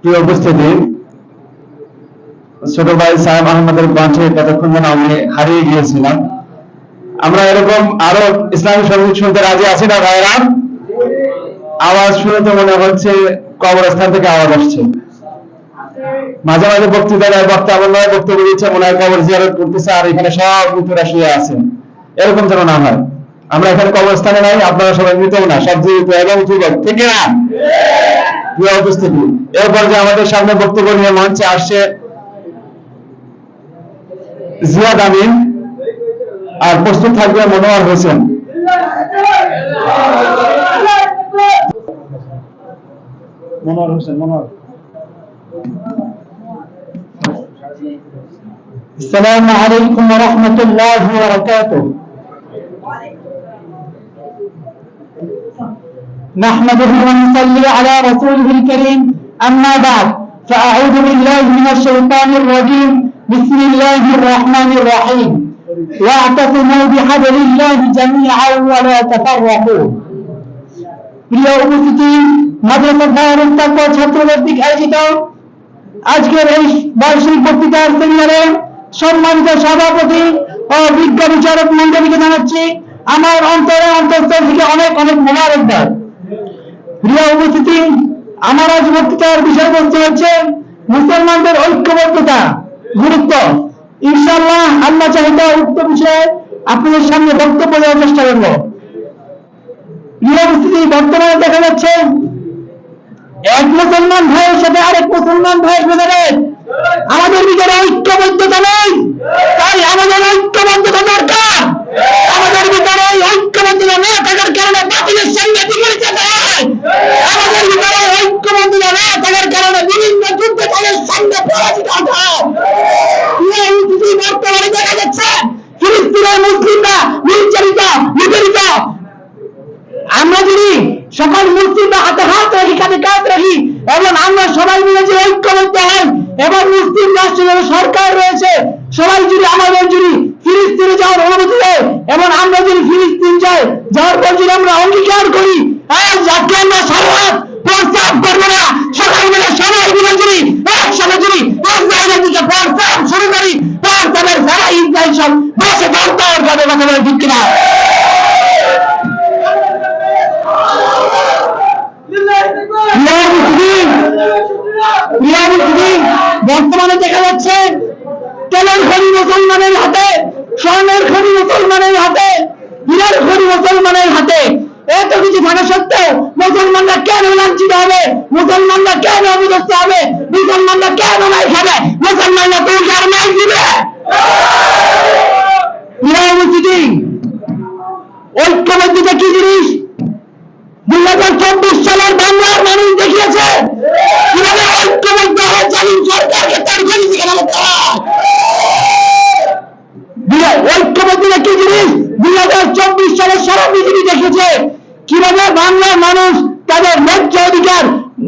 প্রিয় উপস্থিতি, ছোট ভাই সাহেব আহমদের যেন আমি হারিয়ে গিয়েছিলাম। আমরা এরকম আরও ইসলামী সংগীত শুনতে রাজি আছি না ভাইরা আওয়াজ শুনে তো মনে হচ্ছে কবরস্থান থেকে আওয়াজ আসছে। মাঝে মাঝে বক্তৃতা দেয় বক্তা বক্তব্য দিচ্ছে, মনে হয় কবর জিয়ারত করতেছে, আর এখানে সব মৃতরা শুয়ে আছে। এরকম যেন না হয়। আমরা এখানে কবরস্থানে নাই, আপনারা সবাই মৃতও না, সব জীবিত এবং যুবক, ঠিক না প্রিয় উপস্থিতি এরপর যে আমাদের সামনে বক্তব্য নিয়ে মঞ্চে আসছে জিয়াদ আমিন আর প্রস্তুত থাকবে মনোয়ার হোসেন মনোয়ার হোসেন মনোয়ার السلام عليكم ورحمة الله وبركاته نحمده ونصلي على رسوله الكريم أما بعد فأعوذ بالله من الشيطان الرجيم بسم الله الرحمن الرحيم واعتصموا بحبل الله جميعا ولا تفرقوا প্রিয় উপস্থিতি মাদ্রাসা দারুল তাকওয়া ছাত্র কর্তৃক আয়োজিত আজকের এই বার্ষিক বক্তৃতার সেমিনারে সম্মানিত সভাপতি ও বিজ্ঞ বিচারক মন্ডলীকে জানাচ্ছি আমার অন্তরে অন্তঃস্থল থেকে অনেক অনেক মোবারক দেয় প্রিয় উপস্থিতি আমার আজ বক্তৃতার বিষয়বস্তু হচ্ছে, মুসলমানদের ঐক্যবদ্ধতা, গুরুত্ব। ইনশাল্লাহ আল্লাহ চাহিদা উক্ত বিষয়ে আপনাদের সামনে বক্তব্য দেওয়ার চেষ্টা করব। উপস্থিতি বর্তমানে দেখা যাচ্ছে, এক মুসলমান ভাইয়ের সাথে আরেক মুসলমান ভাইয়ের ভেতরে আমাদের ভিতরে ঐক্যবদ্ধতা নেই তাই আমাদের ঐক্যবদ্ধতা দরকার আমাদের ভিতরে এই ঐক্যবদ্ধতা না থাকার কারণে বাতিলের সঙ্গে বিপরীত হয় আমাদের ভিতরে ঐক্যবদ্ধতা না থাকার কারণে বিভিন্ন যুদ্ধ তাদের সঙ্গে পরাজিত হয় এই পৃথিবী বর্তমানে দেখা যাচ্ছে ফিলিস্তিনের আমরা যদি সকল মুসলিমরা হাতে হাত রাখি, কাঁধে কাঁধ রাখি, এবং আমরা সবাই মিলে যে ঐক্যবদ্ধ হই, এবং মুসলিম রাষ্ট্রে যারা সরকার রয়েছে, সবাই যদি আমাদের যদি ফিলিস্তিনে যাওয়ার অনুমতি দেয়, এবং আমরা যদি ফিলিস্তিন যাই, যাওয়ার পর যদি আমরা অঙ্গীকার করি হ্যাঁ যাকে আমরা সারা রাত প্রস্তাব করব না সবাই মিলে সবাই মিলে যদি একসাথে যদি ইসরায়েলের দিকে প্রস্তাব শুরু করি প্রস্তাবের ইসরায়েল বসে ধরতে হবে কথা বলে ঠিক কিনা বর্তমানে দেখা যাচ্ছে, তেলের খনি মুসলমানের হাতে, স্বর্ণের খনি মুসলমানের হাতে হীরার খনি মুসলমানের হাতে। এত কিছু থাকা সত্ত্বেও মুসলমানরা কেন লাঞ্ছিত হবে? মুসলমানরা কেন অবিদস্ত হবে? মুসলমানরা কেন নাই খাবে? মুসলমানরা তোর কার নাই দিবে প্রিয় উপস্থিতি ঐক্যবদ্ধতা কি জিনিস দুই হাজার চব্বিশ সালের বাংলার মানুষ দেখিয়েছে কীভাবে ঐক্যবদ্ধ হয়ে জালিম সরকারকে তার মানুষ তাদের ন্যায্য অধিকার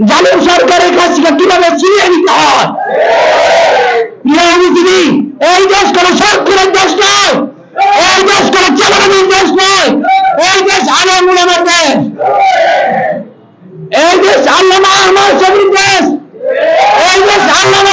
জালিম সরকারের কাছ থেকে কীভাবে এই দেশ কোন সরকারের দেশ নয়। এই দেশ কোন চালানোর নয় এই দেশ আলমুল আমার দেশ এই দেশ আল্লামা আমার ছবির দেশ এই দেশ আল্লামা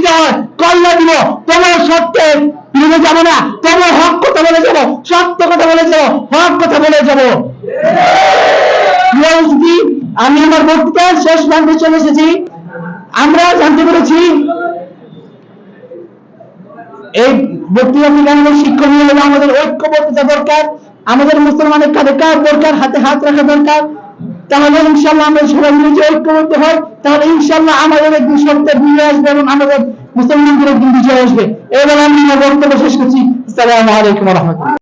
দিব তোমার সত্যে। ফিরে যাব না তোমার হক কথা বলে যাব, সত্য কথা বলে যাব, হক কথা বলে যাব। আমি আমার বক্তৃতার শেষ প্রান্তে চলে এসেছি। আমরা জানতে পেরেছি, এই বক্তৃতা থেকে আমাদের শিক্ষণীয় হলো আমাদের ঐক্যবদ্ধতা দরকার, আমাদের মুসলমানের কাঁধে কাঁধ দরকার, হাতে হাত রাখা দরকার। তাহলে ইনশাল্লাহ আমরা সবাই মিলে যে ঐক্যবদ্ধ হয় তাহলে ইনশাল্লাহ আমাদের একদিন সত্যের বিজয় আসবে এবং আমাদের মুসলমানদের একদিন বিজয় আসবে। এবার আমি বক্তব্য শেষ করছি। সালাম আলাইকুম রহমতুল্লাহ।